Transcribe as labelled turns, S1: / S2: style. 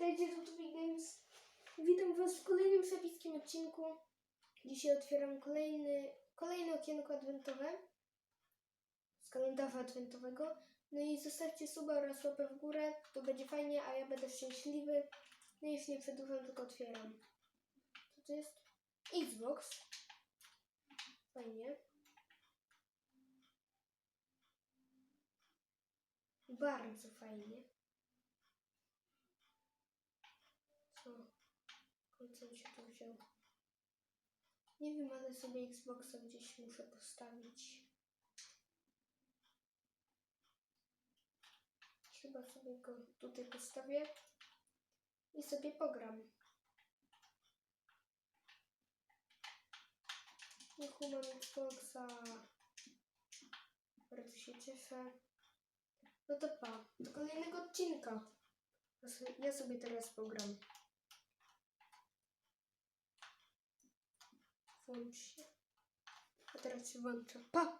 S1: witajcie w YouTube Games. Witam Was w kolejnym epickim odcinku. Dzisiaj otwieram kolejny, kolejne okienko adwentowe z kalendarza adwentowego. No i zostawcie suba oraz łapę w górę, to będzie fajnie, a ja będę szczęśliwy. No i już nie przedłużam, tylko otwieram. Co to jest? Xbox. Fajnie. Bardzo fajnie. Co? Się tu wziął? Nie wiem, ale sobie Xboxa gdzieś muszę postawić. Chyba sobie go tutaj postawię i sobie pogram. Niech mam Xboxa. Bardzo się cieszę. No to pa, do kolejnego odcinka. Ja sobie teraz pogram. Włącz się. A teraz się włączę. Pa!